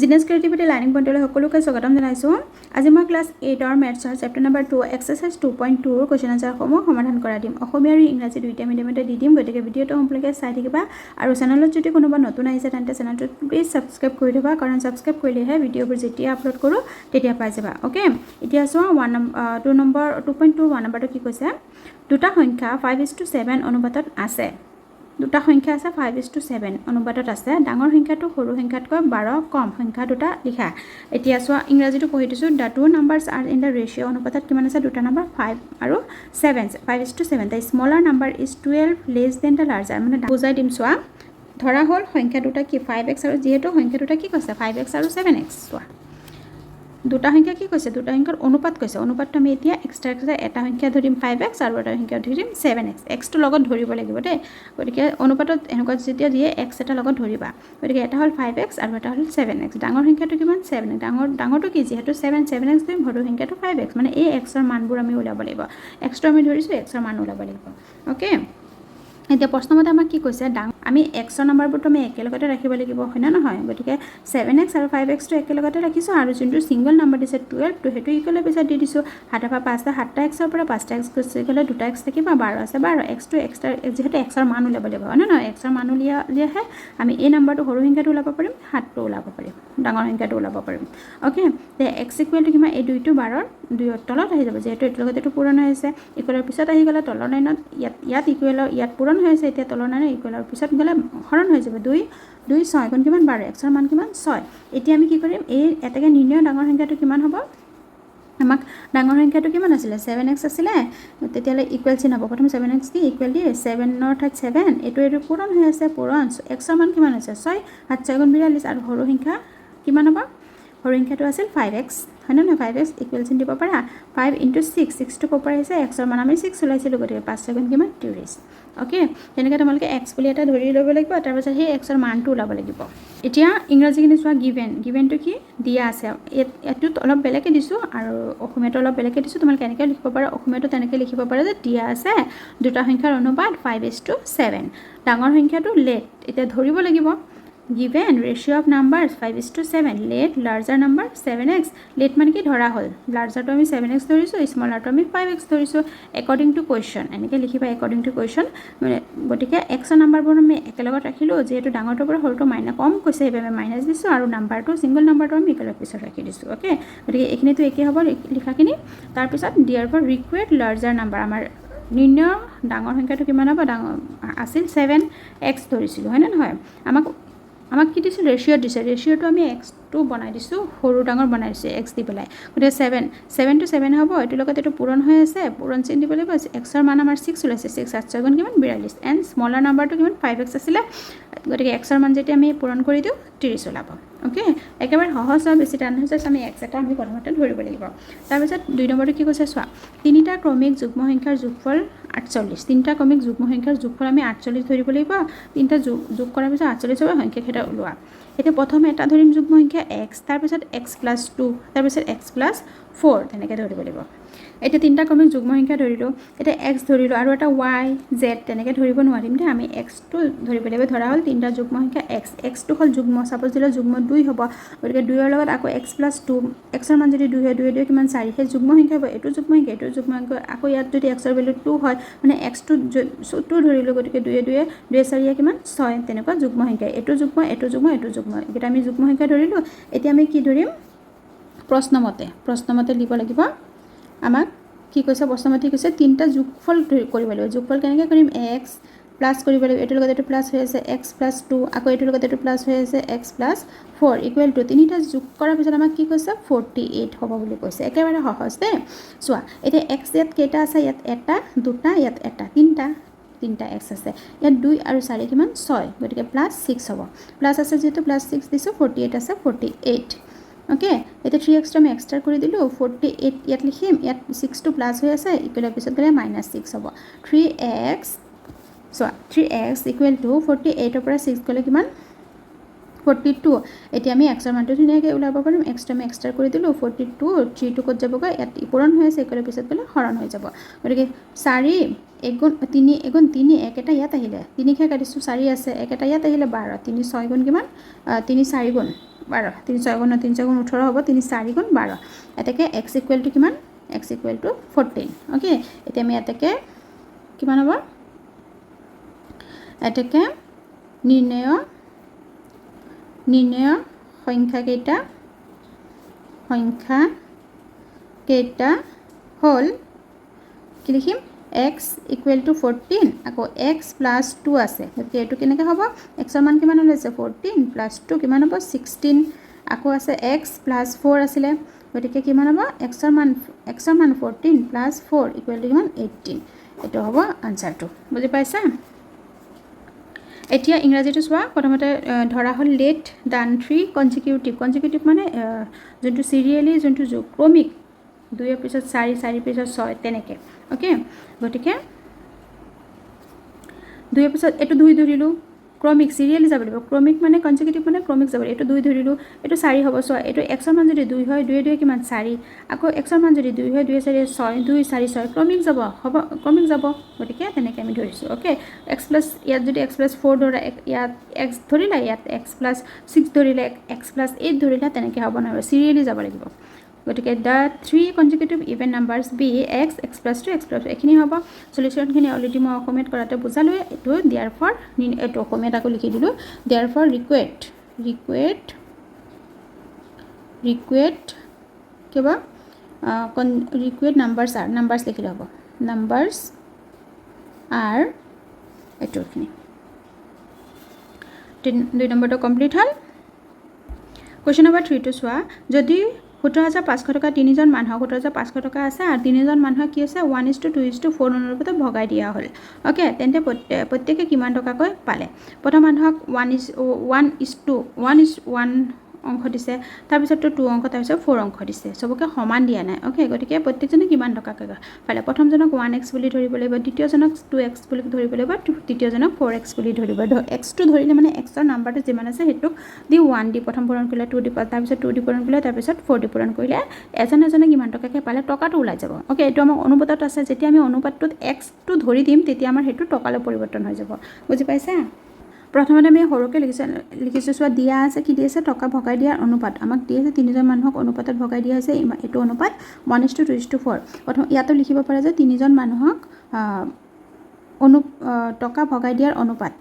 জিনেছ creativity learning পইণ্টলৈ সকলোকে স্বাগতম জনাইছোঁ। আজি মই ক্লাছ এইটৰ মেথছৰ chapter number two exercise two point tour question আনচাৰসমূহ সমাধান কৰাই দিম। অসমীয়া আৰু ইংৰাজী দুইটা মিডিয়ামতে দি দিম, গতিকে ভিডিঅ'টো সম্পূৰ্ণকৈ চাই থাকিবা। আৰু চেনেলত যদি কোনোবা নতুন আহিছে, তেন্তে চেনেলটোত প্লিজ ছাবস্ক্ৰাইব কৰি থ'বা, কাৰণ ছাবস্ক্ৰাইব কৰিলেহে ভিডিঅ'বোৰ যেতিয়া আপলোড কৰোঁ, তেতিয়া পাই যাবা অ'কে এতিয়া চোৱা one number two number two point two one নম্বৰটো কি কৈছে? দুটা সংখ্যা ফাইভ ইজ টু ছেভেন অনুপাতত আছে। দুটা সংখ্যা আছে ফাইভ ইজ টু ছেভেন অনুপাতত আছে। ডাঙৰ সংখ্যাটো সৰু সংখ্যাতকৈ বাৰ কম সংখ্যা দুটা লিখা। এতিয়া চোৱা, ইংৰাজীটো পঢ়ি দিছোঁ the two numbers are in the ratio' অনুপাতত কিমান আছে, দুটা নাম্বাৰ ফাইভ আৰু seven five is to seven the smaller number is twelve less than the larger মানে বুজাই দিম চোৱা, ধৰা হ'ল সংখ্যা দুটা কি ফাইভ এক্স আৰু যিহেতু সংখ্যা দুটা কি কৈছে ফাইভ এক্স আৰু ছেভেন এক্স চোৱা। দুটা সংখ্যা কি কৈছে? দুটা সংখ্যাৰ অনুপাত কৈছে। অনুপাতটো আমি এতিয়া এক্সট্ৰা এক্সট্ৰা এটা সংখ্যা ধৰিম ফাইভ এক্স আৰু এটা সংখ্যা ধৰিম ছেভেন এক্স এক্সটো লগত ধৰিব লাগিব দেই। গতিকে অনুপাতত এনেকুৱা যেতিয়া দিয়ে এক্স এটা লগত ধৰিবা। গতিকে এটা হ'ল ফাইভ এক্স আৰু এটা হ'ল ছেভেন এক্স ডাঙৰ সংখ্যাটো কিমান? ছেভেন এক্স ডাঙৰ, ডাঙৰটো কি? যিহেতু ছেভেন ছেভেন এক্স ধৰিম সৰু সংখ্যাটো ফাইভ এক্স মানে এই এক্সৰ মানবোৰ আমি ওলাব লাগিব। এক্সটো আমি ধৰিছোঁ এক্সৰ মান ওলাব লাগিব। অ'কে এতিয়া প্ৰশ্নমতে আমাক কি কৈছে, ডাঙৰ, আমি এক্সৰ নাম্বাৰবোৰতো আমি একেলগতে ৰাখিব লাগিব হয়নে নহয়? গতিকে ছেভেন এক্স আৰু ফাইভ এক্সটো একেলগতে ৰাখিছোঁ আৰু যোনটো ছিংগল নাম্বাৰ দিছে টুৱেল্ভটো সেইটো ইকুৱেলৰ পিছত দি দিছোঁ। সাতৰ পৰা পাঁচটা, সাতটা এক্সৰ পৰা পাঁচটা এক্স গুচি গ'লে দুটা এক্স থাকিব, বাৰ আছে, বাৰ। এক্সটো এক্সট্ৰা যিহেতু এক্সৰ মান উলিয়াব লাগিব হয়নে নহয়? এক্সৰ মান উলিয়া উলিয়াহে আমি এই নাম্বাৰটো সৰু সংখ্যাটো ওলাব পাৰিম, সাতটো ওলাব পাৰিম, ডাঙৰ সংখ্যাটো ওলাব পাৰিম। অ'কে এক্স ইকুৱেলটো কিমান? এই দুইটো বাৰৰ দুয়ৰ তলত আহি যাব। যিহেতু এইটোৰ লগত এইটো পূৰণ হৈ আছে ইকুৱেলৰ পিছত আহি গ'লে তলৰ লাইনত, ইয়াত ইয়াত ইকুৱেলৰ ইয়াত পূৰণ হৈ আছে, এতিয়া তলৰ লাইনত ইকুৱেলৰ পিছত গ'লে হৰণ হৈ যাব। দুই দুই ছয়, গুণ কিমান? বাৰ, এক্সৰ মান কিমান? ছয়। এতিয়া আমি কি কৰিম? এই এটাকে নিৰ্ণয় ডাঙৰ সংখ্যাটো কিমান হ'ব? আমাক ডাঙৰ সংখ্যাটো কিমান আছিলে? ছেভেন এক্স আছিলে। তেতিয়াহ'লে ইকুৱেল চিন হ'ব। প্ৰথম ছেভেন এক্স দি ইকুৱেল দি ছেভেনৰ ঠাইত ছেভেন এইটো এইটো পূৰণ হৈ আছে, পূৰণ। এক্সৰ মান কিমান হৈছে ছয়। সাত, ছয় গুণ বিৰাল্লিছ। আৰু সৰু সংখ্যা কিমান হ'ব? সৰু সংখ্যাটো আছিল ফাইভ এক্স হয়নে নহয় ফাইভ ইকুৱেল চিন দিব পাৰা ফাইভ ইণ্টু ছিক্স ছিক্সটো ক'ৰ পৰা আহিছে এক্সৰ মান আমি ছিক্স ওলাইছিলোঁ গতিকে পাঁচ ছেভেন কিমান ত্ৰিছ। অ'কে তেনেকৈ তোমালোকে এক্স বুলি এটা ধৰি ল'ব লাগিব তাৰপাছত সেই এক্সৰ মানটো ওলাব লাগিব। এতিয়া ইংৰাজীখিনি চোৱা গিভেন গিভেনটো কি? দিয়া আছে। এইটোত অলপ বেলেগকৈ দিছোঁ আৰু অসমীয়াটো অলপ বেলেগকৈ দিছোঁ, তোমালোকে এনেকৈ লিখিব পাৰা, অসমীয়াটো তেনেকৈ লিখিব পাৰা যে দিয়া আছে, দুটা সংখ্যাৰ অনুপাত ফাইভ ইজ টু ছেভেন ডাঙৰ সংখ্যাটো লেট এতিয়া ধৰিব লাগিব। Given ratio' of number five is to seven let larger number seven X let মানে কি? ধৰা হ'ল। লাৰ্জাৰটো আমি ছেভেন এক্স ধৰিছোঁ স্মলাৰটো আমি ফাইভ এক্স ধৰিছোঁ একৰ্ডিং টু কুৱেশ্যন এনেকৈ লিখিবা একৰ্ডিং টু কুৱেশ্যন গতিকে এক্সৰ নাম্বাৰবোৰ আমি একেলগত ৰাখিলোঁ, যিহেতু ডাঙৰটোৰ পৰা সৰুটো মাইনাছ কম কৈছে, সেইবাবে মাইনাছ দিছোঁ আৰু নাম্বাৰটো ছিংগল নাম্বাৰটো আমি একেলগ পিছত ৰাখি দিছোঁ অ'কে গতিকে এইখিনিতো একেই হ'ব লিখাখিনি। তাৰপিছত দিয়াৰ পৰা ৰিকুৱেড লাৰ্জাৰ নাম্বাৰ আমাৰ নিৰ্ণয়, ডাঙৰ সংখ্যাটো কিমান হ'ব? ডাঙৰ আছিল ছেভেন এক্স ধৰিছিলোঁ হয়নে নহয়? আমাক আমাক কি দিছে? ৰেচিঅ'ত দিছে। ৰেচিঅ'টো আমি এক্সটো বনাই দিছোঁ, সৰু ডাঙৰ বনাই দিছোঁ এক্স দি পেলাই। গতিকে ছেভেন ছেভেন টু ছেভেন হ'ব। এইটোৰ লগত এইটো পূৰণ হৈ আছে। পূৰণ চিন দিব লাগিব। এক্সৰ মান আমাৰ ছিক্স ওলাইছে। ছিক্স সাত ছয় গুণ কিমান? বিৰাল্লিছ এণ্ড স্মলাৰ নাম্বাৰটো কিমান? ফাইভ এক্স আছিলে। গতিকে এক্সৰ মান যেতিয়া আমি পূৰণ কৰি দিওঁ, ত্ৰিছ ওলাব। অ'কে একেবাৰে সহজ হয় বেছি টান হৈছে আমি এক্স এটা আমি প্ৰথমতে ধৰিব লাগিব। তাৰপিছত দুই নম্বৰটো কি কৈছে? চোৱা, তিনিটা ক্ৰমিক যুগ্ম সংখ্যাৰ যোগফল আঠচল্লিছ তিনিটা ক্ৰমিক যুগ্ম সংখ্যাৰ যোগফল আমি আঠচল্লিছ ধৰিব লাগিব তিনিটা যোগ যোগ কৰাৰ পিছত আঠচল্লিছ হ'ব সংখ্যাকেইটা ওলোৱা। এতিয়া প্ৰথমে এটা ধৰিম যুগ্ম সংখ্যা এক্স তাৰপিছত এক্স প্লাছ টু তাৰপিছত এক্স প্লাছ ফ'ৰ তেনেকৈ ধৰিব লাগিব। এতিয়া তিনিটা ক্ৰমিক যুগ্ম সংখ্যা ধৰিলোঁ এতিয়া এক্স ধৰিলোঁ আৰু এটা ৱাই জেড তেনেকৈ ধৰিব নোৱাৰিম দেই। আমি এক্সটো ধৰিব লাগিব। ধৰা হ'ল তিনিটা যুগ্ম সংখ্যা এক্স এক্সটো হ'ল যুগ্ম। চাপ'জ দিলে যুগ্ম দুই হ'ব, গতিকে দুইৰ লগত আকৌ এক্স প্লাছ টু এক্সৰ মান যদি দুই হয়, দুই দুই কিমান চাৰি, সেই যুগ্ম সংখ্যা হ'ব। এইটো যুগ্ম সংখ্যা এইটো যুগ্ম সংখ্যা আকৌ ইয়াত যদি এক্সৰ ভেলু টু হয় মানে এক্সটো টু ধৰিলোঁ গতিকে দুয়ে দুয়ে দুয়ে চাৰিয়ে কিমান? ছয়। তেনেকুৱা যুগ্ম সংখ্যা এইটো যুগ্ম এইটো যুগ্ম এইটো যুগ্ম। এইকেইটা আমি যুগ্ম সংখ্যা ধৰিলোঁ এতিয়া আমি কি ধৰিম? প্ৰশ্নমতে প্ৰশ্নমতে দিব লাগিব। আমাক কি কৈছে প্ৰশ্নমতে কৈছে তিনিটা যোগফল কৰিব লাগিব যোগফল কেনেকৈ কৰিম? এক্স প্লাছ কৰিব লাগিব এইটোৰ লগত এইটো প্লাছ হৈ আছে এক্স প্লাছ টু আকৌ এইটোৰ লগত এইটো প্লাছ হৈ আছে X plus four equal to তিনিটা যোগ কৰাৰ পিছত আমাক কি কৈছে? ফৰ্টি এইট হ'ব বুলি কৈছে। একেবাৰে সহজ দেই। চোৱা, এতিয়া এক্স ইয়াত কেইটা আছে? ইয়াত এটা, দুটা, ইয়াত এটা। তিনিটা তিনিটা এক্স আছে। ইয়াত দুই আৰু চাৰি কিমান? ছয়। গতিকে প্লাছ ছিক্স হ'ব। প্লাছ আছে যিহেতু প্লাছ ছিক্স দিছোঁ ফৰ্টি এইট আছে ফৰ্টি এইট অ'কে এতিয়া থ্ৰী এক্সটো আমি এক্সট্ৰা কৰি দিলোঁ ফৰ্টি এইট ইয়াত লিখিম, ইয়াত ছিক্সটো প্লাছ হৈ আছে ইকুৱেলৰ পিছত গ'লে মাইনাছ ছিক্স হ'ব। থ্ৰী এক্স চোৱা three X equal to forty এইটৰ পৰা ছিক্স গ'লে কিমান? ফৰ্টি টু এতিয়া আমি এক্সৰ মানটো ধুনীয়াকৈ ওলাব পাৰিম। এক্সটো আমি এক্সট্ৰা কৰি দিলোঁ ফৰ্টি টু থ্ৰীটো ক'ত যাবগৈ ইয়াত পূৰণ হৈ আছে ইকুৱেলৰ পিছত গ'লে হৰণ হৈ যাব। গতিকে চাৰি এগুণ, তিনি এগুণ, তিনি একেটা ইয়াত আহিলে। তিনিকে কাটিছোঁ, চাৰি আছে একেটা ইয়াত আহিলে বাৰ। তিনি ছয় গুণ কিমান? তিনি চাৰি গুণ, বাৰ। তিনি ছয় গুণ, তিনি ছয় গুণ ওঠৰ হ'ব, তিনি চাৰি গুণ বাৰ। এতেকে এক্স ইকুৱেল টু কিমান? X equal to fourteen okay এতিয়া আমি এতেকে কিমান হ'ব? এতেকে নিৰ্ণয় নিৰ্ণয় সংখ্যাকেইটা সংখ্যা কেইটা? হ'ল, কি লিখিম? এক্স ইকুৱেল টু ফৰ্টিন আকৌ এক্স প্লাছ টু আছে। গতিকে এইটো কেনেকৈ হ'ব? এক্সৰ মান কিমান ওলাইছে ফৰ্টিন প্লাছ টু কিমান হ'ব? ছিক্সটিন আকৌ আছে এক্স প্লাছ ফ'ৰ আছিলে। গতিকে কিমান হ'ব? এক্সৰ মান এক্সৰ মান fourteen plus four equal to কিমান? এইটিন এইটো হ'ব আনচাৰটো বুজি পাইছা? এতিয়া ইংৰাজীটো চোৱা, প্ৰথমতে ধৰা হ'ল let done three consecutive consecutive মানে যোনটো চিৰিয়েলি যোনটো যোগ, ক্ৰমিক দুইৰ পিছত চাৰি চাৰিৰ পিছত ছয়, তেনেকৈ অ'কে গতিকে দুইৰ পিছত এইটো দুই ধৰিলোঁ ক্ৰমিক চিৰিয়েলি যাব লাগিব ক্ৰমিক মানে কনজিকিউটিভ মানে ক্ৰমিক যাব এইটো দুই ধৰিলোঁ এইটো চাৰি হ'ব। ছয়, এইটো এক্সৰ যদি দুই হয়, দুয়ে দুয়ে কিমান? চাৰি। আকৌ এক্সৰ যদি দুই হয়, দুয়ে চাৰি, ছয়, দুই, চাৰি, ছয়, ক্ৰমিক যাব। হ'ব, ক্ৰমিক যাব। গতিকে তেনেকৈ আমি ধৰিছোঁ অ'কে এক্স প্লাছ ইয়াত যদি এক্স প্লাছ ফ'ৰ ধৰা ইয়াত এক্স ধৰিলা, ইয়াত এক্স প্লাছ ছিক্স ধৰিলে এক্স প্লাছ এইট ধৰিলা, তেনেকৈ হ'ব নোৱাৰিব। চিৰিয়েলি যাব লাগিব। গতিকে the three consecutive even numbers be X X plus two X plus এইখিনি হ'ব। চলিউশ্যনখিনি অলৰেডি মই অসমীয়াত কৰাতে বুজালোঁ, এইটো দিয়াৰ ফৰ এইটো অসমীয়াত আকৌ লিখি দিলোঁ। দিয়াৰ ফৰ ৰিকুৱেট ৰিকুৱেট ৰিকুৱেট কিবা কন ৰিকুৱেট নাম্বাৰ্ছ আৰ নাম্বাৰ্ছ লিখিলে হ'ব নাম্বাৰ্ছ আৰ এইটোখিনি। দুই নম্বৰটো কমপ্লিট হ'ল। কুৱেশ্যন নম্বৰ থ্ৰীটো চোৱা। যদি সোতৰ হাজাৰ পাঁচশ টকা তিনিজন মানুহক সোতৰ হাজাৰ পাঁচশ টকা আছে আৰু তিনিজন মানুহক কি আছে one is to two is to four অনুপাতত ভগাই দিয়া হ'ল। অ'কে তেন্তে প্ৰত্যে- প্ৰত্যেকে কিমান টকাকৈ পালে? প্ৰথম মানুহক one is one is to one is one অংশ দিছে তাৰপিছততো টু অংশ, তাৰপিছত ফ'ৰ অংশ দিছে। চবকে সমান দিয়া নাই। অ'কে গতিকে প্ৰত্যেকজনে কিমান টকাকৈ পালে প্ৰথমজনক ওৱান এক্স বুলি ধৰিব লাগিব, দ্বিতীয়জনক টু এক্স বুলি ধৰিব লাগিব তৃতীয়জনক ফ'ৰ এক্স বুলি ধৰিব এক্সটো ধৰিলে মানে এক্সৰ নাম্বাৰটো যিমান আছে, সেইটোক দি ওৱান দি প্ৰথম পূৰণ কৰিলে টু দি তাৰপিছত টু দি পূৰণ কৰিলে, তাৰপিছত ফ'ৰ দি পূৰণ কৰিলে, এজন এজনে কিমান টকাকৈ পালে টকাটো ওলাই যাব। অ'কে এইটো আমাৰ অনুপাতত আছে। যেতিয়া আমি অনুপাতটোত এক্সটো ধৰি দিম, তেতিয়া আমাৰ সেইটো টকালৈ পৰিৱৰ্তন হৈ যাব। বুজি পাইছা? প্ৰথমতে আমি সৰুকৈ লিখিছোঁ লিখিছোঁ, চোৱা, দিয়া আছে কি দি আছে, টকা ভগাই দিয়াৰ অনুপাত। আমাক দি আছে তিনিজন মানুহক অনুপাতত ভগাই দিয়া হৈছে এইটো অনুপাত one is to two is to four প্ৰথম ইয়াতো লিখিব পাৰে যে তিনিজন মানুহক অনু টকা ভগাই দিয়াৰ অনুপাত।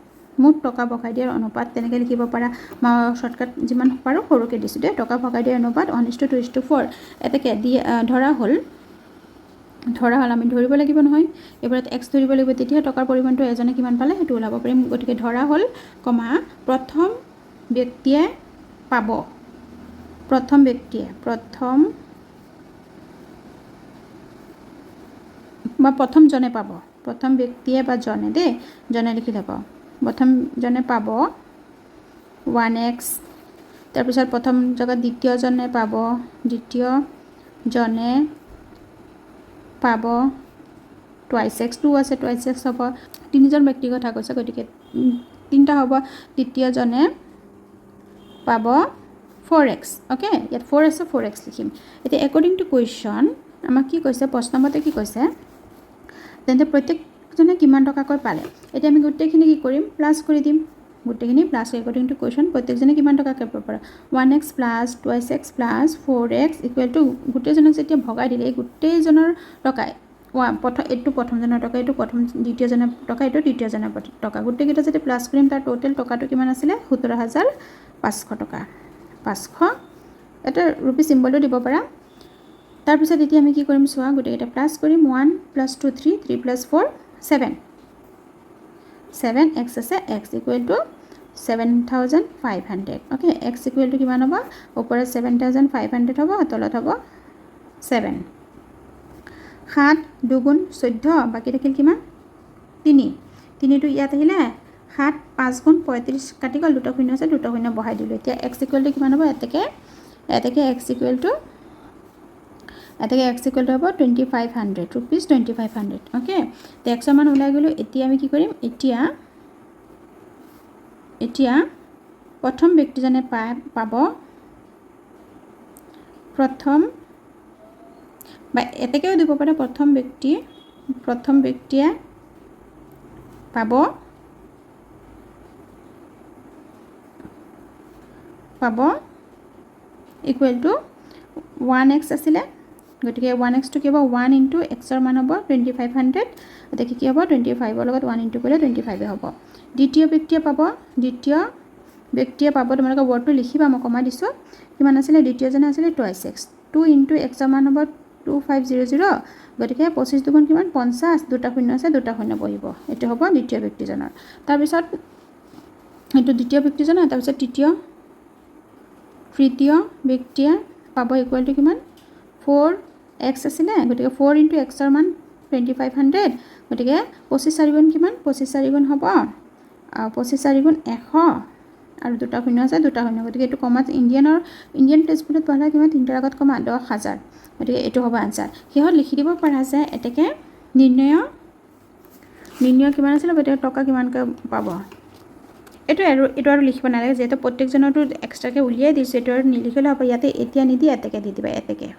মুঠ টকা ভগাই দিয়াৰ অনুপাত তেনেকৈ লিখিব পাৰা। মই শ্বৰ্টকাট যিমান পাৰোঁ সৰুকৈ দিছোঁ দেই টকা ভগাই দিয়াৰ অনুপাত one is to two is to four এতেকে দি ধৰা হ'ল ধৰা হ'ল, আমি ধৰিব লাগিব নহয়। এইবাৰত এক্স ধৰিব লাগিব তেতিয়া টকাৰ পৰিমাণটো এজনে কিমান পালে সেইটো ওলাব পাৰিম। গতিকে ধৰা হ'ল, কমা, প্ৰথম ব্যক্তিয়ে পাব। প্ৰথম ব্যক্তিয়ে, প্ৰথম বা প্ৰথমজনে পাব। প্ৰথম ব্যক্তিয়ে বা জনে দেই, জনে লিখি ল'ব প্ৰথমজনে পাব ওৱান এক্স, তাৰপিছত প্ৰথম জেগাত দ্বিতীয়জনে পাব দ্বিতীয়জনে পাব। টুৱাইছ এক্স টু আছে টুৱাইছ এক্স হ'ব। তিনিজন ব্যক্তিৰ কথা কৈছে, গতিকে তিনিটা হ'ব। তৃতীয়জনে পাব ফ'ৰ এক্স অ'কে ইয়াত ফ'ৰ আছে ফ'ৰ এক্স লিখিম। এতিয়া একৰ্ডিং টু কুৱেশ্যন আমাক কি কৈছে, প্ৰশ্নমতে কি কৈছে, তেন্তে প্ৰত্যেকজনে কিমান টকাকৈ পালে। এতিয়া আমি গোটেইখিনি কি কৰিম প্লাছ কৰি দিম। গোটেইখিনি প্লাছ একৰ্ডিং টু কুৱেশ্যন প্ৰত্যেকজনে কিমান টকাকৈ পাব পাৰে? One X plus twice X plus four X equal to গোটেইজনক যেতিয়া ভগাই দিলে, এই গোটেইজনৰ ওৱা প্ৰথম এইটো প্ৰথমজনৰ টকা, এইটো প্ৰথম, দ্বিতীয়জনৰ টকা, এইটো তৃতীয়জনৰ টকা। গোটেইকেইটা যেতিয়া প্লাছ কৰিম, তাৰ ট'টেল টকাটো কিমান আছিলে? সোতৰ হাজাৰ পাঁচশো টকা। পাঁচশো, এটা ৰুপি চিম্বলটো দিব পাৰা। তাৰপিছত এতিয়া আমি কি কৰিম, চোৱা, গোটেইকেইটা প্লাছ কৰিম one plus two three three plus four seven seven X আছে X equal to seven thousand five hundred okay X equal to কিমান হ'ব? ওপৰত ছেভেন থাউজেণ্ড ফাইভ হাণ্ড্ৰেড হ'ব, তলত হ'ব ছেভেন সাত দুগুণ চৈধ্য, বাকী থাকিল কিমান? তিনি। তিনিটো ইয়াত আহিলে সাত পাঁচ গুণ পঁয়ত্ৰিছ কাটি গ'ল, দুটা শূন্য আছে দুটা শূন্য বহাই দিলোঁ। এতিয়া এক্স ইকুৱেল টু কিমান হ'ব? এতেকে এতেকে এক্স ইকুৱেল টু এতেকে এক্স ইকুৱেল টু হ'ব twenty five hundred rupees twenty five hundred okay টেক্সৰ মান ওলাই গ'লোঁ, এতিয়া আমি কি কৰিম? এতিয়া এতিয়া প্ৰথম ব্যক্তিজনে পাই, পাব প্ৰথম, বা এতেকেও দিব পাৰে, প্ৰথম ব্যক্তি, প্ৰথম ব্যক্তিয়ে পাব পাব ইকুৱেল টু ওৱান এক্স আছিলে। গতিকে ওৱান এক্সটো কি হ'ব? ওৱান ইণ্টু এক্সৰ মান হ'ব টুৱেণ্টি ফাইভ হাণ্ড্ৰেড গতিকে কি হ'ব? টুৱেণ্টি ফাইভৰ লগত ওৱান ইণ্টু কৰিলে টুৱেণ্টি ফাইভে হ'ব। দ্বিতীয় ব্যক্তিয়ে পাব, দ্বিতীয় ব্যক্তিয়ে পাব, তোমালোকে ৱৰ্ডটো লিখিবা মই কমাই দিছোঁ। কিমান আছিলে? দ্বিতীয়জনে আছিলে টুৱাইছ এক্স টু ইণ্টু এক্সৰ মান হ'ব টু ফাইভ জিৰ' জিৰ' গতিকে পঁচিছ দুগুণ কিমান? পঞ্চাছ দুটা শূন্য আছে, দুটা শূন্য বহিব। এইটো হ'ব দ্বিতীয় ব্যক্তিজনৰ। তাৰপিছত এইটো দ্বিতীয় ব্যক্তিজনৰ, তাৰপিছত তৃতীয় তৃতীয় ব্যক্তিয়ে পাব ইকুৱেল টু কিমান? ফ'ৰ এক্স আছিলে গতিকে ফ'ৰ ইণ্টু এক্সৰ মান টুৱেণ্টি ফাইভ হাণ্ড্ৰেড গতিকে পঁচিছ চাৰিগুণ কিমান? পঁচিছ চাৰিগুণ হ'ব। পঁচিছ চাৰিগুণ এশ। আৰু দুটা শূন্য আছে, দুটা শূন্য। গতিকে এইটো কমাত ইণ্ডিয়ানৰ, ইণ্ডিয়ান টেক্সটবুকত পঢ়া কিমান? তিনিটাৰ আগত কমা দহ হাজাৰ। গতিকে এইটো হ'ব আনচাৰ সিহঁত লিখি দিব পাৰা যে এতেকে নিৰ্ণয় নিৰ্ণয় কিমান আছিলে, গতিকে টকা কিমানকৈ পাব। এইটো আৰু এইটো আৰু লিখিব নালাগে, যিহেতু প্ৰত্যেকজনৰতো এক্সট্ৰাকৈ উলিয়াই দিছোঁ, এইটো আৰু নিলিখিলে হ'ব। ইয়াতে এতিয়া নিদি এতেকে দি দিবা, এতেকে।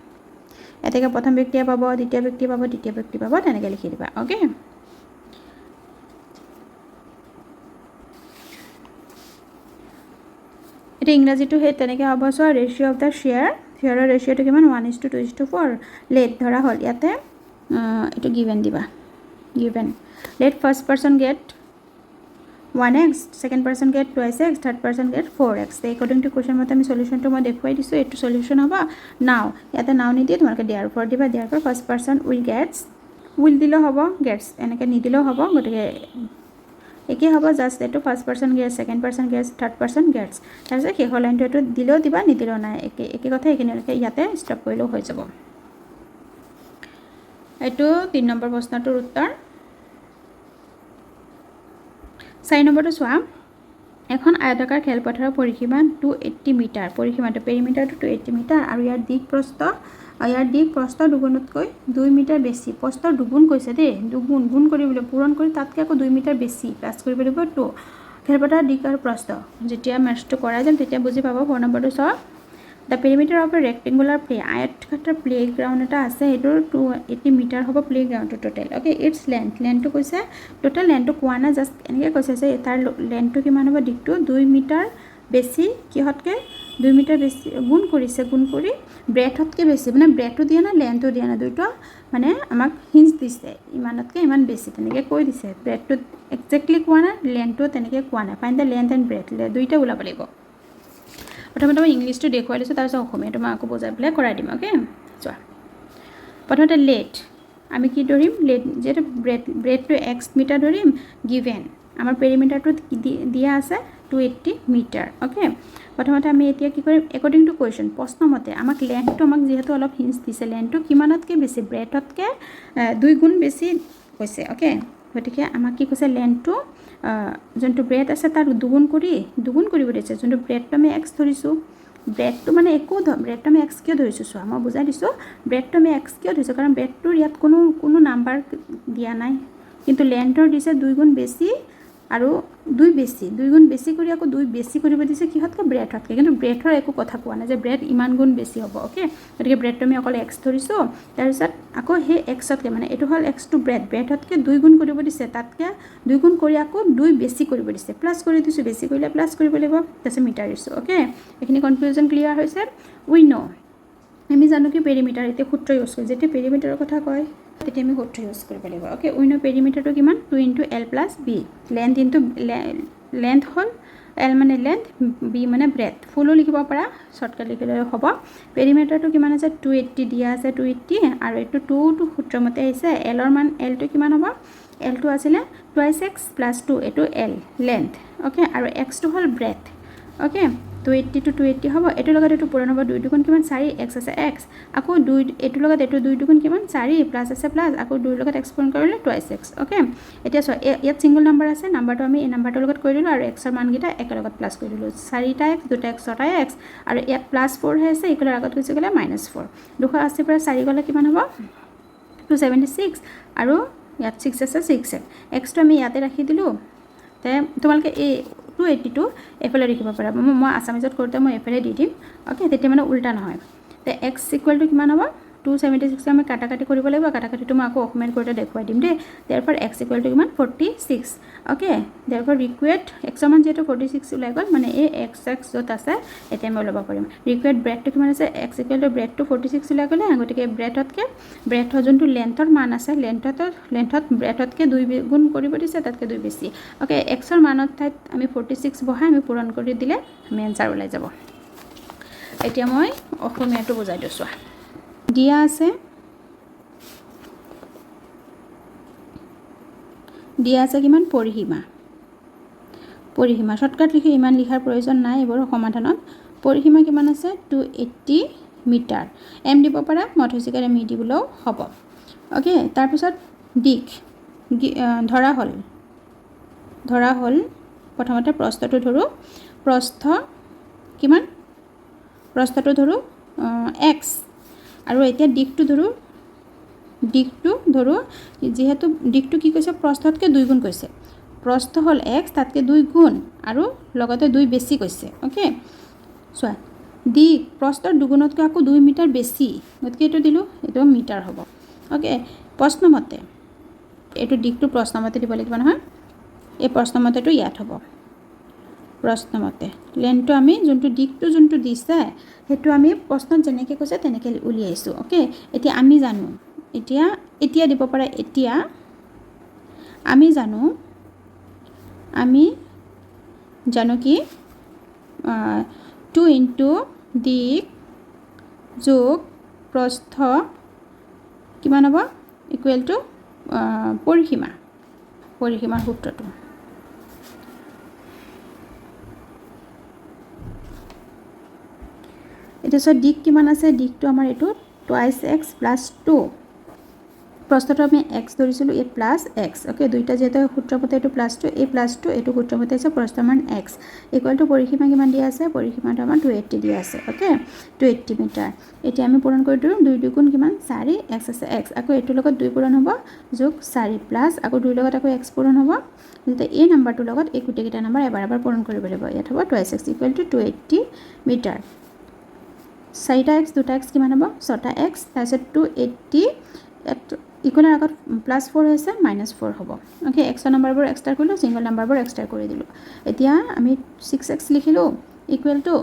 এতেকে প্ৰথম ব্যক্তিয়ে পাব, দ্বিতীয় ব্যক্তিয়ে পাব, তৃতীয় ব্যক্তি পাব, তেনেকৈ লিখি দিবা অ'কে এতিয়া ইংৰাজীটো সেই তেনেকৈ হ'ব চোৱা ৰেচিঅ' অফ দ্য শ্বেয়াৰ শ্বেয়াৰৰ ৰেচিঅ'টো কিমান? One is to two is to four let ধৰা হ'ল ইয়াতে এইটো গিভেন দিবা given let first person get one X second person get twice X third person get four X according to question মতে আমি চলিউশ্যনটো মই দেখুৱাই দিছোঁ, এইটো চলিউশ্যন হ'ব নাও ইয়াতে নাও নিদিয়ে, তোমালোকে দিয়াৰ ফৰ দিবা therefore first person will gets will দিলেও হ'ব গেটছ এনেকৈ নিদিলেও হ'ব, গতিকে একেই হ'ব জাষ্ট এইটো first person gets second person gets third person gets তাৰপিছত শেষৰ লাইনটো এইটো দিলেও দিবা, নিদিলেও নাই, একে একে কথা এইখিনিলৈকে ইয়াতে ষ্টপ কৰিলেও হৈ যাব। এইটো তিনি নম্বৰ প্ৰশ্নটোৰ উত্তৰ। চাৰি নম্বৰটো চোৱা। এখন আয়তাকাৰ খেলপথাৰৰ পৰিসীমা টু এইট্টি মিটাৰ। পৰিসীমাটো পেৰিমিটাৰটো টু এইট্টি মিটাৰ আৰু ইয়াৰ দিশ প্ৰস্থ, ইয়াৰ দিশ প্ৰস্থ দুগুণতকৈ দুই মিটাৰ বেছি। প্ৰস্থ দুগুণ কৈছে দেই। দুগুণ, গুণ কৰিবলৈ, পূৰণ কৰি তাতকৈ আকৌ দুই মিটাৰ বেছি। প্লাছ কৰিব লাগিব টু। খেলপথাৰৰ দিশ আৰু প্ৰস্থ। যেতিয়া মেথছটো কৰাই যাম, তেতিয়া বুজি পাব। ফ'ৰ নম্বৰটো চাওক the perimeter of a rectangular play আয়তক্ষেত্ৰৰ play ground এটা আছে সেইটোৰ টু এইটি মিটাৰ হ'ব প্লে গ্ৰাউণ্ডটো টোটেল অ'কে ইটছ লেন্থ লেন্থটো কৈছে টোটেল লেন্থটো কোৱা নাই জাষ্ট এনেকৈ কৈছে যে তাৰ লেন্থটো কিমান হ'ব, দিশটো দুই মিটাৰ বেছি, কিহতকৈ? দুই মিটাৰ বেছি, গুণ কৰিছে, গুণ কৰি ব্ৰেথতকৈ বেছি মানে ব্ৰেথো দিয়া নাই লেন্থো দিয়া নাই, দুইটা মানে আমাক হিঞ্চ দিছে, ইমানতকৈ ইমান বেছি, তেনেকৈ কৈ দিছে ব্ৰেথটো একজেক্টলি কোৱা নাই লেন্থটো তেনেকৈ কোৱা নাই fine the length and breadth দুইটা ওলাব লাগিব। প্ৰথমতে মই ইংলিছটো দেখুৱাই দিছোঁ, তাৰপিছত অসমীয়াটো মই আকৌ বুজাই পেলাই কৰাই দিম অ'কে চোৱা। প্ৰথমতে লেট আমি কি ধৰিম? লেট যিহেতু ব্ৰেড ব্ৰেডটো এক্স মিটাৰ ধৰিম গিভেন আমাৰ পেৰিমিটাৰটোত দিয়া আছে টু এইট্টি মিটাৰ অ'কে প্ৰথমতে আমি এতিয়া কি কৰিম? একৰ্ডিং টু কুৱেশ্যন প্ৰশ্নমতে আমাক লেন্থটো আমাক যিহেতু অলপ হিঞ্চ দিছে লেন্থটো কিমানতকৈ বেছি? ব্ৰেডতকৈ দুই গুণ বেছি কৈছে অ'কে গতিকে আমাক কি কৈছে? লেন্থটো যোনটো ব্ৰেড আছে তাৰ দুগুণ কৰি, দুগুণ কৰিব দিছে। যোনটো ব্ৰেডটো আমি এক্স ধৰিছোঁ ব্ৰেডটো মানে একো ব্ৰেডটো আমি এক্স কিয় ধৰিছোঁ চোৱা, মই বুজাই দিছোঁ ব্ৰেডটো আমি এক্স কিয় ধৰিছোঁ, কাৰণ ব্ৰেডটোৰ ইয়াত কোনো কোনো নাম্বাৰ দিয়া নাই। কিন্তু লেন্থৰ দিছে দুই গুণ বেছি আৰু দুই বেছি দুই গুণ বেছি কৰি আকৌ দুই বেছি কৰিব দিছে কিহতকৈ ব্ৰেডতকৈ কিন্তু ব্ৰেডৰ একো কথা কোৱা নাই যে ব্ৰেড ইমান গুণ বেছি হ'ব অ'কে গতিকে ব্ৰেডটো আমি অকল এক্স ধৰিছোঁ, তাৰপিছত আকৌ সেই এক্সতকৈ মানে এইটো হ'ল এক্স টু ব্ৰেড ব্ৰেডতকৈ দুই গুণ কৰিব দিছে, তাতকৈ দুই গুণ কৰি আকৌ দুই বেছি কৰিব দিছে প্লাছ কৰি দিছোঁ, বেছি কৰিলে প্লাছ কৰিব লাগিব, তাৰপিছত মিটাৰ দিছোঁ অ'কে এইখিনি কনফিউজন ক্লিয়াৰ হৈছে উই ন' আমি জানো কি পেৰিমিটাৰ এতিয়া সূত্ৰ ইউজ কৰোঁ। যেতিয়া পেৰিমিটাৰৰ কথা কয়, তেতিয়া আমি সূত্ৰ ইউজ কৰিব লাগিব। অ'কে উইনৰ পেৰিমিটাৰটো কিমান? Two into L plus B length into length হ'ল এল মানে লেন্থ বি মানে ব্ৰেড ফুলো লিখিব পাৰা শ্বৰ্টকাট লিখিলে হ'ব। পেৰিমিটাৰটো কিমান আছে? টু এইট্টি দিয়া আছে টু এইট্টি আৰু এইটো টু টু সূত্ৰমতে আহিছে। এলৰ মান এলটো কিমান হ'ব? এলটো আছিলে টুৱাইছ এক্স প্লাছ টু এইটো এল লেন্থ অ'কে আৰু এক্সটো হ'ল breadth okay two eighty two two eighty হ'ব এইটোৰ লগত এইটো পূৰণ হ'ব দুই দুগুণ কিমান চাৰি, এক্স আছে এক্স। আকৌ দুই এইটোৰ লগত এইটো দুই দুগুণ কিমান চাৰি, প্লাছ আছে প্লাছ, আকৌ দুইৰ লগত এক্স পূৰণ কৰিলে টুৱাইছ এক্স, অ'কে? এতিয়া চোৱা ইয়াত ছিংগল নাম্বাৰ আছে, নাম্বাৰটো আমি এই নাম্বাৰটোৰ লগত কৰি দিলোঁ আৰু এক্সৰ মানকেইটা একেলগত প্লাছ কৰি দিলোঁ। চাৰিটা এক্স, দুটা এক্স, ছটা এক্স, আৰু ইয়াত প্লাছ ফ'ৰহে আছে ইকুৱেলৰ আগত গুচি গ'লে মাইনাছ ফ'ৰ। দুশ আশীৰ পৰা চাৰি গ'লে কিমান হ'ব? টু ছেভেণ্টি ছিক্স, আৰু ইয়াত ছিক্স আছে, ছিক্স এক্স। এক্সটো আমি ইয়াতে ৰাখি দিলোঁ। তে তোমালোকে এই টু এইট্টিটো এইফালে লিখিব পাৰা। মই আছামিজত কৰোঁতে মই এইফালে দি দিম। অ'কে তেতিয়া মানে উল্টা নহয়। তে এক্স ইকুৱেল টু কিমান হ'ব? টু ছেভেণ্টি ছিক্স আমি কাটা কাটি কৰিব লাগিব। কাটা কাটিটো মই আকৌ অসমীয়াত কৰোঁতে দেখুৱাই দিম দেই। Therefore X equal to কিমান? Forty six okay therefore required এক্সৰ মান যিহেতু ফৰ্টি ছিক্স ওলাই গ'ল মানে এই এক্স এক্স য'ত আছে এতিয়া মই ল'ব পাৰিম। ৰিকুৱেড ব্ৰেডটো কিমান আছে? এক্স ইকুৱেল টু ব্ৰেডটো ফৰ্টি ছিক্স ওলাই গ'লে, গতিকে ব্ৰেডতকৈ ব্ৰেডৰ যোনটো লেন্থৰ মান আছে লেন্থত লেন্থত ব্ৰেডতকৈ দুই গুণ কৰিব দিছে, তাতকৈ দুই বেছি। অ'কে এক্সৰ মানৰ ঠাইত আমি ফৰ্টি ছিক্স বহাই আমি পূৰণ কৰি দিলে, আমি এনচাৰ ওলাই যাব। এতিয়া মই অসমীয়াটো বুজাই দিছোঁ দিয়া আছে। দিয়া আছে কিমান? পৰিসীমা। পৰিসীমা শ্বৰ্টকাট লিখি ইমান লিখাৰ প্ৰয়োজন নাই, এইবোৰ সমাধানত। পৰিসীমা কিমান আছে? টু এইট্টি মিটাৰ এম দিব পাৰা মধ্যচিকাৰ এম ই দিবলৈও হ'ব। অ'কে তাৰপিছত দিশ। ধৰা হ'ল। ধৰা হ'ল, প্ৰথমতে প্ৰস্থটো ধৰোঁ। প্ৰস্থ কিমান? প্ৰস্থটো ধৰোঁ এক্স আৰু এতিয়া দিশটো ধৰোঁ। দিশটো ধৰোঁ, যিহেতু দিশটো কি কৈছে, প্ৰস্থতকৈ দুই গুণ কৈছে। প্ৰস্থ হ'ল এক্স তাতকৈ দুই গুণ, আৰু লগতে দুই বেছি কৈছে, অ'কে? চোৱা, দিশ, প্ৰস্থৰ দুগুণতকৈ আকৌ দুই মিটাৰ বেছি, গতিকে এইটো দিলোঁ, এইটো মিটাৰ হ'ব, অ'কে? প্ৰশ্নমতে, এইটো দিশটো প্ৰশ্নমতে দিব লাগিব নহয়? এই প্ৰশ্নমতেটো ইয়াত হ'ব। প্ৰশ্নমতে লেনটো আমি যোনটো দিশটো যোনটো দিছে, সেইটো আমি প্ৰশ্নত যেনেকৈ কৈছে তেনেকৈ উলিয়াইছোঁ অ'কে? এতিয়া আমি জানো, এতিয়া এতিয়া দিব পাৰে, এতিয়া আমি জানো আমি জানো কি টু ইনটু দিশ যোগ প্ৰস্থ কিমান হ'ব? ইকুৱেল টু পৰিসীমা, পৰিসীমাৰ সূত্ৰটো। এতিয়া চোৱা দিশ কিমান আছে? দিশটো আমাৰ এইটো টুৱাইছ এক্স প্লাছ টু প্ৰস্থটো আমি এক্স ধৰিছিলোঁ, এই প্লাছ এক্স অ'কে দুইটা যিহেতু সূত্ৰমতে এইটো প্লাছ টু এই প্লাছ টু এইটো সূত্ৰমতে আছে প্ৰস্থমান এক্স ইকুৱেল টু পৰিসীমা কিমান দিয়া আছে? পৰিসীমাটো আমাৰ টু এইট্টি দিয়া আছে অ'কে টু এইট্টি মিটাৰ। এতিয়া আমি পূৰণ কৰি দিওঁ, দুই দুগুণ কিমান? চাৰি এক্স আছে এক্স আকৌ এইটোৰ লগত দুই পূৰণ হ'ব, যোগ চাৰি প্লাছ আকৌ দুইৰ লগত আকৌ এক্স পূৰণ হ'ব। তেতিয়া এই নাম্বাৰটোৰ লগত এই গোটেইকেইটা নাম্বাৰ এবাৰ এবাৰ পূৰণ কৰিব লাগিব। ইয়াত হ'ব twice X equal to two eighty metre. চাৰিটা এক্স, দুটা এক্স কিমান হ'ব? ছটা এক্স, তাৰপিছত টু এইট্টি ইকুৱেলৰ আগত প্লাছ ফ'ৰ হৈছে মাইনাছ ফ'ৰ হ'ব। অ'কে এক্সৰ নাম্বাৰবোৰ এক্সট্ৰা কৰিলোঁ ছিংগল নাম্বাৰবোৰ এক্সট্ৰা কৰি দিলোঁ। এতিয়া আমি ছিক্স এক্স লিখিলোঁ ইকুৱেল টু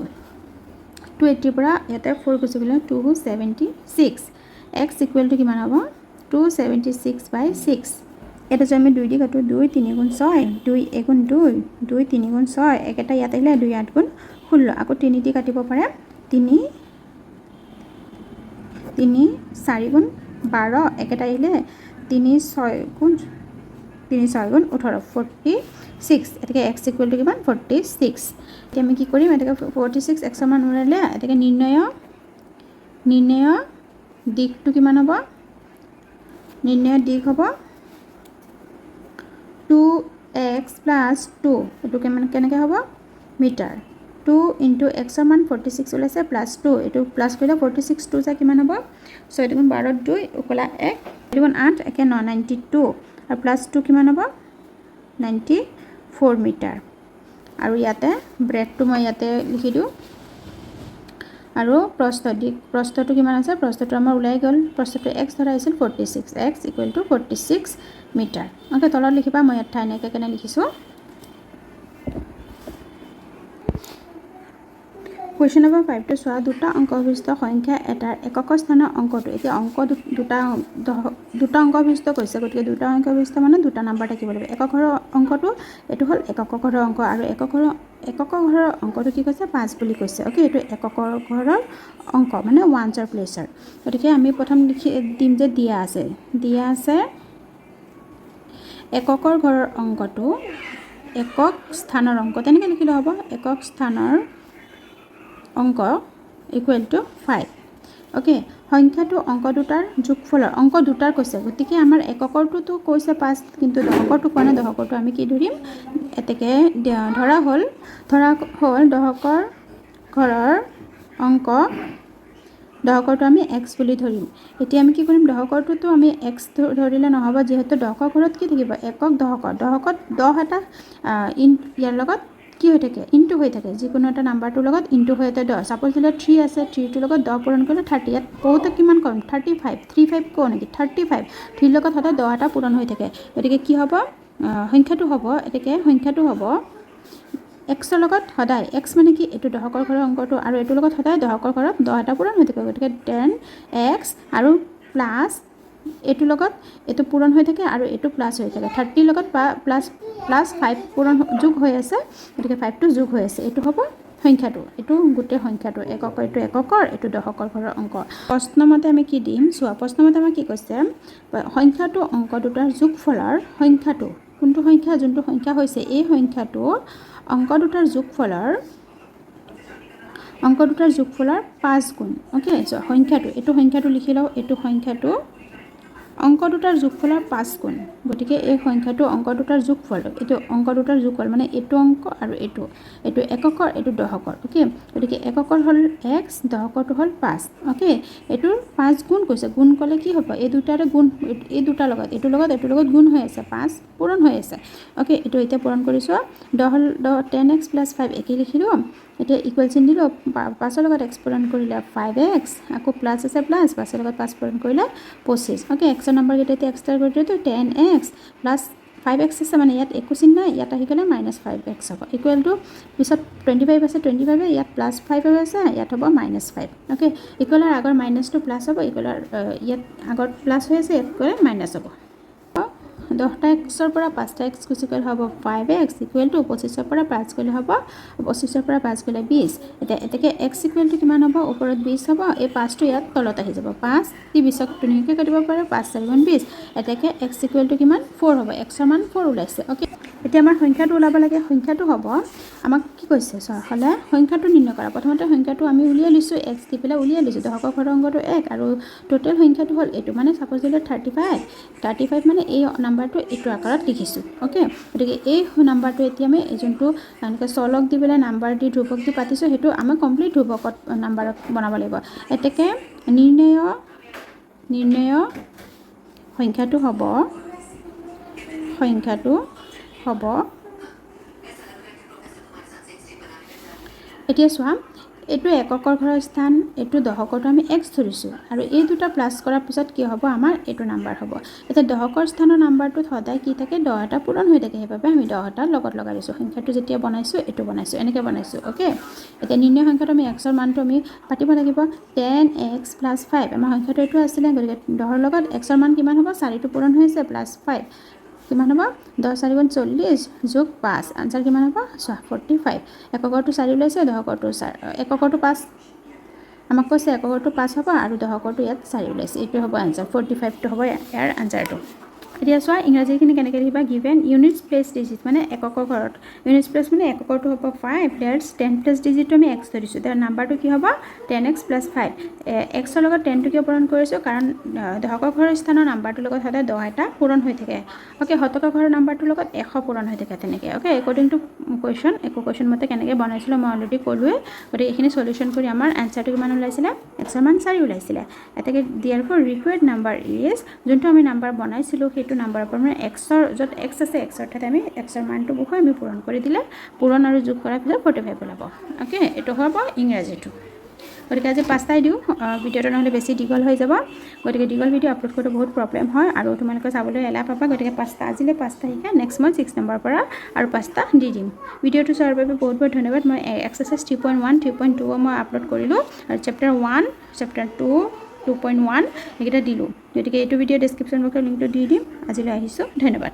টু এইট্টিৰ পৰা ইয়াতে ফ'ৰ গুচি গ'লোঁ two seventy six X equal to কিমান হ'ব? Two seventy six by six ইয়াতে যদি আমি দুই দি কাটোঁ, দুই তিনি গুণ ছয়, দুই এগুণ দুই দুই তিনি গুণ ছয়, একেটা ইয়াত আহিলে দুই আঠ গুণ ষোল্ল। আকৌ তিনি দি কাটিব পাৰে, তিনি তিনি চাৰি গুণ বাৰ একেটা আহিলে তিনি ছয় গুণ তিনি ছয় গুণ ওঠৰ ফৰ্টি ছিক্স এতেকে এক্স ইকুৱেল টু কিমান? ফৰ্টি ছিক্স এতিয়া আমি কি কৰিম? এতেকে ফৰ্টি ছিক্স এক্সৰ মান ওলালে এতেকে নিৰ্ণয় নিৰ্ণয় দিশটো কিমান হ'ব? নিৰ্ণয় দিশ হ'ব টু এক্স প্লাছ টু এইটো কিমান কেনেকৈ হ'ব? মিটাৰ। টু ইণ্টু এক্সৰ মান ফৰ্টি ছিক্স ওলাইছে প্লাছ টু এইটো প্লাছ কৰিলে ফৰ্টি ছিক্স টু যে কিমান হ'ব? ছয় দুগুণ বাৰত দুই উকলা এক দুগুণ আঠ একে ন নাইণ্টি টু আৰু প্লাছ টু কিমান হ'ব? Ninety four metre. আৰু ইয়াতে ব্ৰেডটো মই ইয়াতে লিখি দিওঁ। আৰু প্ৰস্থ দিশ প্ৰস্থটো কিমান আছে? প্ৰস্থটো আমাৰ ওলাই গ'ল। প্ৰস্থটো এক্স ধৰা আহিছিল forty six X equal to forty six metre. Okay তলত লিখিবা মই ইয়াত ঠাই নাইকিয়া কেনে লিখিছোঁ। কুৱেশ্যন নম্বৰ ফাইভটো চোৱা দুটা অংকবিষ্ট সংখ্যা এটাৰ একক স্থানৰ অংকটো। এতিয়া অঙ্ক দুটা দুটা অংকবিষ্ট কৈছে গতিকে দুটা অংকবিষ্ট মানে দুটা নাম্বাৰ থাকিব লাগিব। একক ঘৰৰ অংকটো, এইটো হ'ল একক ঘৰৰ অঙ্ক আৰু একক ঘৰৰ একক ঘৰৰ অংকটো কি কৈছে? পাঁচ বুলি কৈছে। অ'কে, এইটো একৰ ঘৰৰ অঙ্ক মানে ওৱানছৰ প্লেচৰ গতিকে আমি প্ৰথম লিখি দিম যে দিয়া আছে। দিয়া আছে এককৰ ঘৰৰ অংকটো, একক স্থানৰ অঙ্ক। তেনেকৈ লিখিলে হ'ব। একক স্থানৰ অঙ্ক ইকুৱেল টু ফাইভ অ'কে সংখ্যাটো অঙ্ক দুটাৰ যোগফলৰ, অঙ্ক দুটাৰ কৈছে, গতিকে আমাৰ এককৰটোতো কৈছে পাঁচ, কিন্তু দশকৰটো কোৱা নাই দশকৰটো আমি কি ধৰিম? এতেকে ধৰা হ'ল ধৰা হ'ল দশকৰ ঘৰৰ অঙ্ক দশকৰটো আমি এক্স বুলি ধৰিম। এতিয়া আমি কি কৰিম? দশকৰটোতো আমি এক্স ধৰিলে নহ'ব, যিহেতু দশকৰ ঘৰত কি থাকিব? একক দশকৰ দশকত দহ এটা ইন ইয়াৰ লগত কি হৈ থাকে? ইনটু হৈ থাকে। যিকোনো এটা নাম্বাৰটোৰ লগত ইনটু হৈ এটা দহ। ছাপ'জ বোলে থ্ৰী আছে থ্ৰীটোৰ লগত দহ পূৰণ কৰিলে থাৰ্টি ইয়াত বহুতে কিমান কম? থাৰ্টি ফাইভ থ্ৰী ফাইভ কওঁ নেকি? থাৰ্টি ফাইভ থ্ৰীৰ লগত সদায় দহ এটা পূৰণ হৈ থাকে। গতিকে কি হ'ব? সংখ্যাটো হ'ব। এতেকে সংখ্যাটো হ'ব এক্সৰ লগত সদায়। এক্স মানে কি? এইটো দশকৰ ঘৰৰ অংকটো। আৰু এইটোৰ লগত সদায় দশকৰ ঘৰত দহ এটা পূৰণ হৈ থাকে। গতিকে টেন এক্স আৰু প্লাছ এইটোৰ লগত এইটো পূৰণ হৈ থাকে আৰু এইটো প্লাছ হৈ থাকে। থাৰ্টিৰ লগত প্লাছ প্লাছ ফাইভ পূৰণ যোগ হৈ আছে গতিকে ফাইভটো যোগ হৈ আছে। এইটো হ'ব সংখ্যাটো এইটো গোটেই সংখ্যাটো এককৰ এইটো এককৰ এইটো দশকৰ ঘৰৰ অংক। প্ৰশ্নমতে আমি কি দিম? চোৱা প্ৰশ্নমতে আমাক কি কৈছে? সংখ্যাটো অংক দুটাৰ যোগফলৰ সংখ্যাটো। কোনটো সংখ্যা যোনটো সংখ্যা হৈছে এই সংখ্যাটো অংক দুটাৰ যোগফলৰ অংক দুটাৰ যোগফলৰ পাঁচ গুণ। অ'কে সংখ্যাটো এইটো সংখ্যাটো লিখি লওঁ এইটো সংখ্যাটো অংক দুটাৰ যোগফলৰ পাঁচ গুণ। গতিকে এই সংখ্যাটো অংক দুটাৰ যোগফল। এইটো অংক দুটাৰ যোগফল মানে এইটো অংক আৰু এইটো। এইটো এককৰ এইটো দশকৰ অ'কে? গতিকে এককৰ হ'ল এক্স দশকৰটো হ'ল পাঁচ। অ'কে? এইটোৰ পাঁচ গুণ কৈছে। গুণ ক'লে কি হ'ব? এই দুটাৰে গুণ এই দুটাৰ লগত এইটোৰ লগত এইটোৰ লগত গুণ হৈ আছে। পাঁচ পূৰণ হৈ আছে। অ'কে? এইটো এতিয়া পূৰণ কৰিছোঁ। দহ দহ টেন এক্স প্লাছ ফাইভ একেই লিখিলোঁ। এতিয়া ইকুৱেল চিন দিলোঁ পাঁচৰ লগত এক্স কৰিলে ফাইভ এক্স আকৌ প্লাছ আছে প্লাছ পাঁচৰ লগত পাঁচ কৰিলে পঁচিছ। অ'কে এক্সৰ নম্বৰকেইটা এতিয়া এক্সট্ৰা কৰি দিলোঁ ten x plus five x আছে মানে ইয়াত একো চিন নাই, ইয়াত আহি গ'লে মাইনাছ ফাইভ এক্স হ'ব। ইকুৱেলটো পিছত টুৱেণ্টি ফাইভ আছে টুৱেণ্টি ফাইভে ইয়াত প্লাছ ফাইভ আছে, ইয়াত হ'ব মাইনাছ ফাইভ অ'কে ইকুৱেলৰ আগৰ মাইনাছটো প্লাছ হ'ব ইকুৱেলৰ ইয়াত আগত প্লাছ হৈ আছে ইয়াত গ'লে মাইনাছ হ'ব। দহটা এক্সৰ পৰা পাঁচটা এক্স গুচি গ'লে হ'ব ফাইভ এক্স ইকুৱেল টু পঁচিছৰ পৰা পাঁচ গ'লে হ'ব, পঁচিছৰ পৰা পাঁচ গ'লে বিছ। এতিয়া এতেকে এক্স ইকুৱেল টু কিমান হ'ব? ওপৰত বিছ হ'ব, এই পাঁচটো ইয়াত তলত আহি যাব। পাঁচ দি বিছক ধুনীয়াকৈ কাটিব পাৰে, পাঁচ চাৰি বিছ। এতেকে এক্স ইকুৱেল টু কিমান? ফ'ৰ হ'ব, এক্সৰ মান ফ'ৰ ওলাইছে। অ'কে এতিয়া আমাৰ সংখ্যাটো ওলাব লাগে। সংখ্যাটো হ'ব, আমাক কৈছে চোৱা হ'লে সংখ্যাটো নিৰ্ণয় কৰা। প্ৰথমতে সংখ্যাটো আমি উলিয়াই লৈছোঁ এক্স দি পেলাই উলিয়াই লৈছোঁ। দশকৰ ঘৰৰ অংকটো এক আৰু টোটেল সংখ্যাটো হ'ল এইটো। মানে চাপ'জ দিলে থাৰ্টি ফাইভ থাৰ্টি ফাইভ মানে এই নাম্বাৰটো এইটো আকাৰত লিখিছোঁ অ'কে গতিকে এই নাম্বাৰটো এতিয়া আমি যোনটো এনেকৈ চলক দি পেলাই নাম্বাৰ দি ধ্ৰুৱক দি পাতিছোঁ সেইটো আমি কমপ্লিট ধ্ৰুৱকত নাম্বাৰত বনাব লাগিব। এতেকে নিৰ্ণয় নিৰ্ণয় সংখ্যাটো হ'ব সংখ্যাটো হ'ব এতিয়া চোৱা, এইটো এককৰ ঘৰৰ স্থান, এইটো দশকৰটো আমি এক্স ধৰিছোঁ আৰু এই দুটা প্লাছ কৰাৰ পিছত কি হ'ব? আমাৰ এইটো নাম্বাৰ হ'ব। এতিয়া দশকৰ স্থানৰ নাম্বাৰটোত সদায় কি থাকে? দহ এটা পূৰণ হৈ থাকে। সেইবাবে আমি দহ এটা লগত লগাই দিছোঁ। সংখ্যাটো যেতিয়া বনাইছোঁ, এইটো বনাইছোঁ, এনেকৈ বনাইছোঁ অ'কে এতিয়া নিৰ্ণয় সংখ্যাটো আমি এক্সৰ মানটো আমি পাতিব লাগিব। টেন এক্স প্লাছ ফাইভ আমাৰ সংখ্যাটো এইটো আছিলে, গতিকে দহৰ লগত এক্সৰ মান কিমান হ'ব? চাৰিটো পূৰণ হৈ আছে প্লাছ ফাইভ কিমান হ'ব? দহ চাৰি গুণ চল্লিছ যোগ পাঁচ। আনচাৰ কিমান হ'ব? ফৰ্টি ফাইভ এককৰটো চাৰি ওলাইছে দহকৰটো চাৰি এককৰটো পাঁচ। আমাক কৈছে এককৰটো পাঁচ হ'ব আৰু দহকৰটো ইয়াত চাৰি ওলাইছে। এইটো হ'ব আনচাৰ ফৰ্টি ফাইভটো হ'ব ইয়াৰ আনচাৰটো এতিয়া চোৱা ইংৰাজীখিনি কেনেকৈ লিখিবা? গিভেন ইউনিটছ প্লেচ ডিজিট মানে এককৰ ঘৰত। ইউনিটছ প্লেচ মানে এককৰটো হ'ব ফাইভ ইয়াৰ টেন প্লেচ ডিজিটটো আমি এক্স ধৰিছোঁ তাৰ নাম্বাৰটো কি হ'ব? টেন এক্স প্লাছ ফাইভ এক্সৰ লগত টেনটো কিয় পূৰণ কৰিছোঁ? কাৰণ আহ, দশকৰ ঘৰৰ স্থানৰ নাম্বাৰটোৰ লগত সদায় দহ এটা পূৰণ হৈ থাকে। অ'কে শতকৰ ঘৰৰ নাম্বাৰটোৰ লগত এশ পূৰণ হৈ থাকে তেনেকৈ। অ'কে একৰ্ডিং টু কুৱেশ্যন একো কুৱেশ্যন মতে কেনেকৈ বনাইছিলোঁ মই অলৰেডি ক'লোৱে। গতিকে এইখিনি চলিউশ্যন কৰি আমাৰ এনচাৰটো কিমান ওলাইছিলে? এক্সৰ মান চাৰি ওলাইছিলে। এতেকে দিয়াৰ ফৰ ৰিকুৱেৰ্ড নাম্বাৰ ইজ যোনটো আমি নাম্বাৰ বনাইছিলোঁ সেইটো নাম্বাৰৰ পৰা মানে এক্সৰ য'ত এক্স আছে এক্সৰ ঠাইত আমি এক্সৰ মানটো বহুৱাই আমি পূৰণ কৰি দিলে, পূৰণ আৰু যোগ কৰাৰ পিছত ফৰ্টি ফাইভ ওলাব। অ'কে এইটো হ'ব ইংৰাজীটো। গতিকে আজি পাঁচটাই দিওঁ ভিডিঅ'টো নহ'লে বেছি দীঘল হৈ যাব। গতিকে দীঘল ভিডিঅ' আপলোড কৰোঁতে বহুত প্ৰব্লেম হয় আৰু তোমালোকে চাবলৈ এলাহ পাবা। গতিকে পাঁচটা, আজিলৈ পাঁচটা শিকা নেক্সট মই ছিক্স নম্বৰৰ পৰা আৰু পাঁচটা দি দিম। ভিডিঅ'টো চোৱাৰ বাবে বহুত বহুত ধন্যবাদ। মই exercise three point one three point টুও মই আপলোড কৰিলোঁ। আৰু chapter one chapter two two point one এইকেইটা দিলোঁ। গতিকে এইটো ভিডিঅ' ডেছক্ৰিপশ্যন বক্সৰ লিংকটো দি দিম। আজিলৈ আহিছোঁ। ধন্যবাদ।